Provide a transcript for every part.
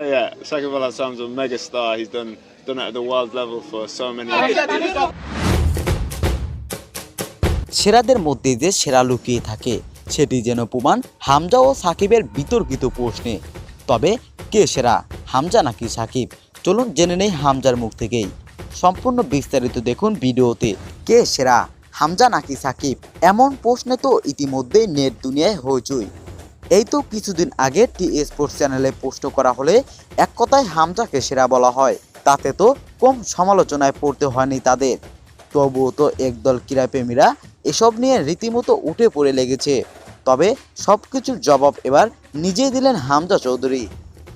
Yeah, Sakib Al a mega star. He's done done it at the world level for so many. সেরাদের মধ্যে যে সেরা লুকিয়ে থাকে সেটি যেন প্রমাণ হামজা ও সাকিবের বিতর্কিত প্রশ্নে। তবে কে সেরা হামজা নাকি সাকিব? চলুন জেনে নেই হামজার মুখ থেকেই। সম্পূর্ণ বিস্তারিত দেখুন ভিডিওতে। কে সেরা হামজা নাকি সাকিব? এমন প্রশ্নে তো ইতিমধ্যেই নেট দুনিয়ায় হইচই। এই তো কিছুদিন আগে টি স্পোর্টস চ্যানেলে পোস্ট করা হলে এক কথায় হামজাকে সেরা বলা হয়। তাতে তো কম সমালোচনায় পড়তে হয়নি তাদের। তবুও তো একদল ক্রীড়াপ্রেমীরা এসব নিয়ে রীতিমতো উঠে পড়ে লেগেছে। তবে সব কিছুর জবাব এবার নিজেই দিলেন হামজা চৌধুরী।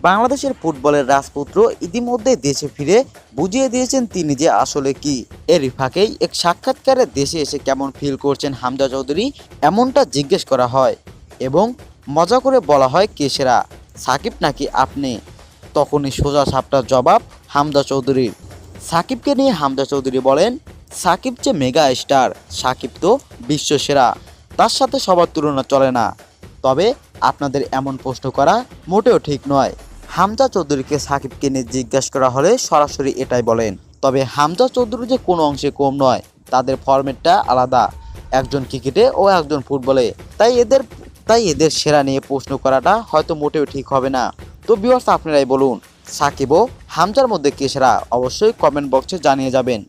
বাংলাদেশের ফুটবলের রাজপুত্র ইতিমধ্যে দেশে ফিরে বুঝিয়ে দিয়েছেন তিনি যে আসলে কি। এর ফাঁকেই এক সাক্ষাৎকারে দেশে এসে কেমন ফিল করছেন হামজা চৌধুরী, এমনটা জিজ্ঞেস করা হয়। এবং মজা করে বলা হয় কে সেরা। সাকিব নাকি আপনি? তখনই সোজা সাপটার জবাব হামজা চৌধুরীর সাকিবকে নিয়ে হামজা চৌধুরী বলেন, সাকিব যে মেগা স্টার, সাকিব তো বিশ্ব সেরা। তার সাথে সবার তুলনা চলে না। তবে আপনাদের এমন প্রশ্ন করা মোটেও ঠিক নয়। হামজা চৌধুরীকে সাকিবকে নিয়ে জিজ্ঞাসা করা হলে সরাসরি এটাই বলেন, তবে হামজা চৌধুরী যে কোনো অংশে কম নয়, তাদের ফরম্যাটটা আলাদা। একজন ক্রিকেটে ও একজন ফুটবলে। তাই এদের তাই এদের সেরা নিয়ে প্রশ্ন করাটা হয়তো মোটেও ঠিক হবে না। তো বিওয়ার্স আপনারাই বলুন, সাকিব ও হামজার মধ্যে কে সেরা? অবশ্যই কমেন্ট বক্সে জানিয়ে যাবেন।